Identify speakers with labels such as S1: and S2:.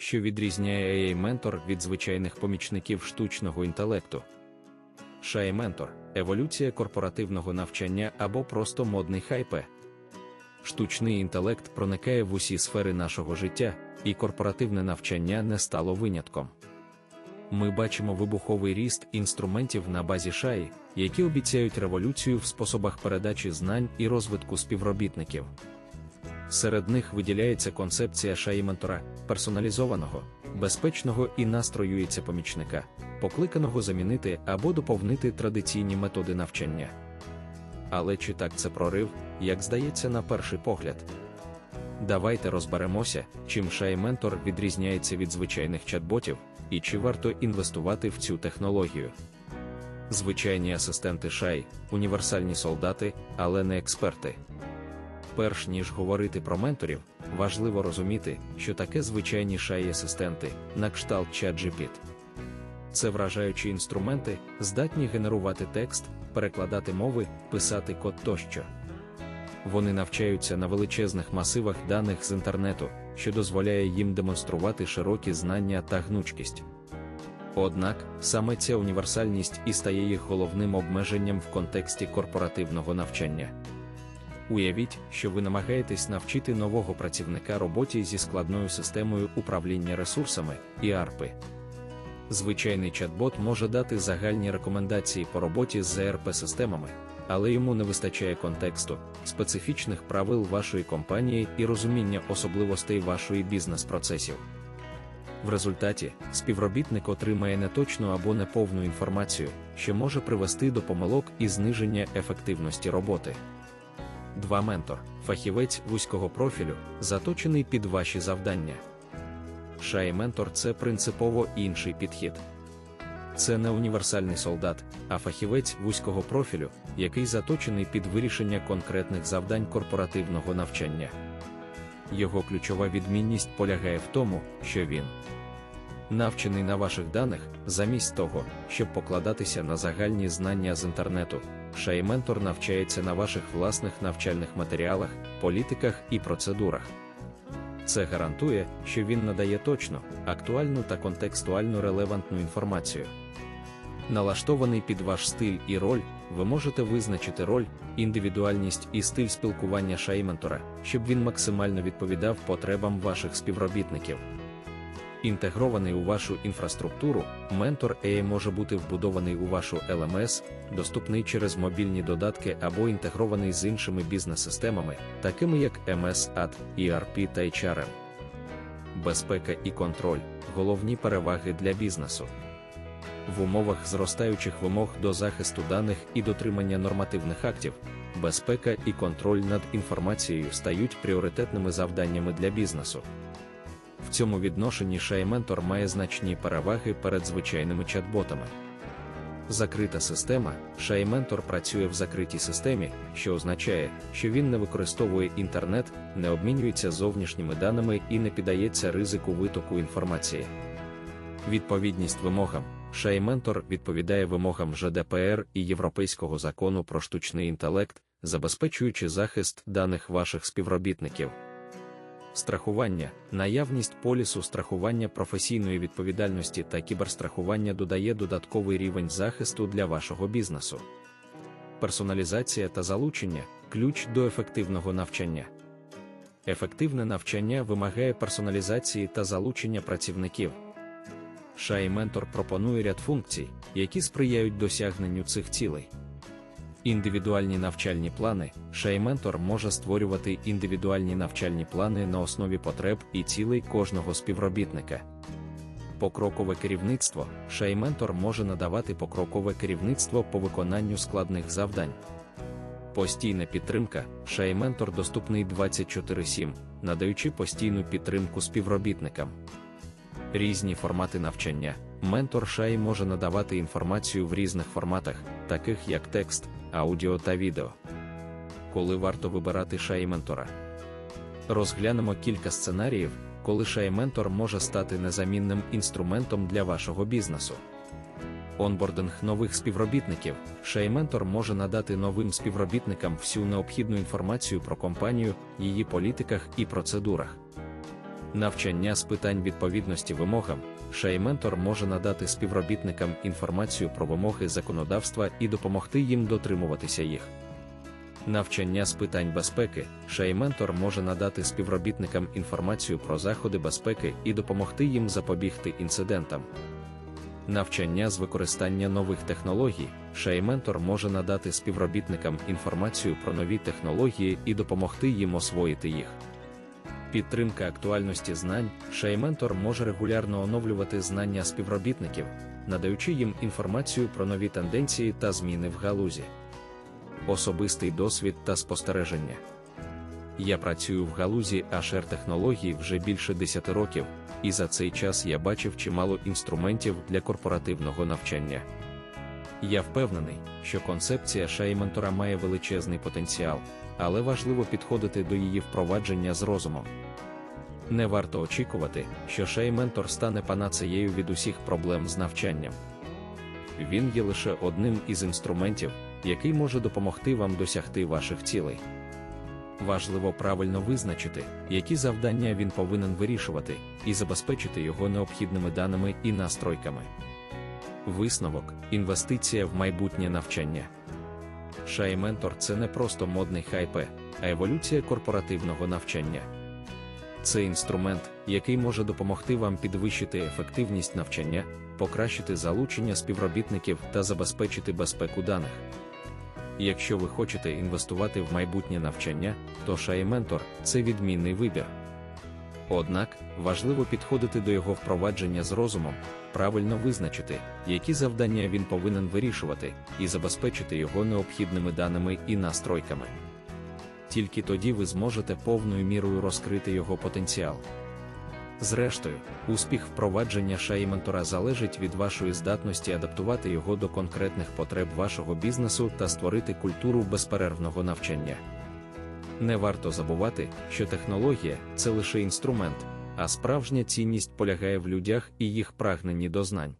S1: що відрізняє AI Mentor від звичайних помічників штучного інтелекту. Шай Mentor – еволюція корпоративного навчання або просто модний хайпе. Штучний інтелект проникає в усі сфери нашого життя, і корпоративне навчання не стало винятком. Ми бачимо вибуховий ріст інструментів на базі шаї, які обіцяють революцію в способах передачі знань і розвитку співробітників. Серед них виділяється концепція шаї ментора, персоналізованого, безпечного і настроюється помічника, покликаного замінити або доповнити традиційні методи навчання. Але чи так це прорив, як здається на перший погляд? Давайте розберемося, чим шай ментор відрізняється від звичайних чат-ботів і чи варто інвестувати в цю технологію. Звичайні асистенти шай, універсальні солдати, але не експерти. Перш ніж говорити про менторів, важливо розуміти, що таке звичайні шай асистенти на кшталт ChatGPT. Це вражаючі інструменти, здатні генерувати текст, перекладати мови, писати код тощо. Вони навчаються на величезних масивах даних з інтернету, що дозволяє їм демонструвати широкі знання та гнучкість. Однак саме ця універсальність і стає їх головним обмеженням в контексті корпоративного навчання. Уявіть, що ви намагаєтесь навчити нового працівника роботі зі складною системою управління ресурсами і арпи. Звичайний чат-бот може дати загальні рекомендації по роботі з ERP-системами, але йому не вистачає контексту, специфічних правил вашої компанії і розуміння особливостей вашої бізнес-процесів. В результаті співробітник отримає неточну або неповну інформацію, що може привести до помилок і зниження ефективності роботи. 2. Ментор фахівець вузького профілю, заточений під ваші завдання. Шай Ментор це принципово інший підхід. Це не універсальний солдат, а фахівець вузького профілю, який заточений під вирішення конкретних завдань корпоративного навчання. Його ключова відмінність полягає в тому, що він навчений на ваших даних, замість того, щоб покладатися на загальні знання з інтернету. Шай-ментор навчається на ваших власних навчальних матеріалах, політиках і процедурах. Це гарантує, що він надає точну, актуальну та контекстуально релевантну інформацію. Налаштований під ваш стиль і роль, ви можете визначити роль, індивідуальність і стиль спілкування шайментора, щоб він максимально відповідав потребам ваших співробітників. Інтегрований у вашу інфраструктуру, ментор AI може бути вбудований у вашу LMS, доступний через мобільні додатки або інтегрований з іншими бізнес-системами, такими як MS, AD, ERP та HRM. Безпека і контроль головні переваги для бізнесу. В умовах зростаючих вимог до захисту даних і дотримання нормативних актів, безпека і контроль над інформацією стають пріоритетними завданнями для бізнесу. В цьому відношенні ShayMentor має значні переваги перед звичайними чат-ботами. Закрита система ShayMentor працює в закритій системі, що означає, що він не використовує інтернет, не обмінюється зовнішніми даними і не піддається ризику витоку інформації. Відповідність вимогам ShayMentor відповідає вимогам ЖДПР і Європейського закону про штучний інтелект, забезпечуючи захист даних ваших співробітників. Страхування, наявність полісу страхування професійної відповідальності та кіберстрахування додає додатковий рівень захисту для вашого бізнесу. Персоналізація та залучення ключ до ефективного навчання. Ефективне навчання вимагає персоналізації та залучення працівників. Шай Ментор пропонує ряд функцій, які сприяють досягненню цих цілей. Індивідуальні навчальні плани Шайментор може створювати індивідуальні навчальні плани на основі потреб і цілей кожного співробітника. Покрокове керівництво Шайментор може надавати покрокове керівництво по виконанню складних завдань. Постійна підтримка Шайментор доступний 24/7, надаючи постійну підтримку співробітникам. Різні формати навчання. Ментор Шай може надавати інформацію в різних форматах, таких як текст, аудіо та відео. Коли варто вибирати шай ментора. Розглянемо кілька сценаріїв, коли шай ментор може стати незамінним інструментом для вашого бізнесу. Онбординг нових співробітників. Шай-ментор може надати новим співробітникам всю необхідну інформацію про компанію, її політиках і процедурах. Навчання з питань відповідності вимогам. Шайментор може надати співробітникам інформацію про вимоги законодавства і допомогти їм дотримуватися їх. Навчання з питань безпеки. Шайментор може надати співробітникам інформацію про заходи безпеки і допомогти їм запобігти інцидентам. Навчання з використання нових технологій. Шайментор може надати співробітникам інформацію про нові технології і допомогти їм освоїти їх. Підтримка актуальності знань. Шайментор може регулярно оновлювати знання співробітників, надаючи їм інформацію про нові тенденції та зміни в галузі. Особистий досвід та спостереження. Я працюю в галузі HR технологій вже більше 10 років, і за цей час я бачив чимало інструментів для корпоративного навчання. Я впевнений, що концепція шайментора має величезний потенціал, але важливо підходити до її впровадження з розумом. Не варто очікувати, що шейментор стане панацеєю від усіх проблем з навчанням. Він є лише одним із інструментів, який може допомогти вам досягти ваших цілей. Важливо правильно визначити, які завдання він повинен вирішувати, і забезпечити його необхідними даними і настройками. Висновок інвестиція в майбутнє навчання. Шайментор це не просто модний хайпе, а еволюція корпоративного навчання. Це інструмент, який може допомогти вам підвищити ефективність навчання, покращити залучення співробітників та забезпечити безпеку даних. Якщо ви хочете інвестувати в майбутнє навчання, то Шайментор це відмінний вибір. Однак важливо підходити до його впровадження з розумом, правильно визначити, які завдання він повинен вирішувати, і забезпечити його необхідними даними і настройками. Тільки тоді ви зможете повною мірою розкрити його потенціал. Зрештою, успіх впровадження шаї-ментора залежить від вашої здатності адаптувати його до конкретних потреб вашого бізнесу та створити культуру безперервного навчання. Не варто забувати, що технологія це лише інструмент, а справжня цінність полягає в людях і їх прагненні до знань.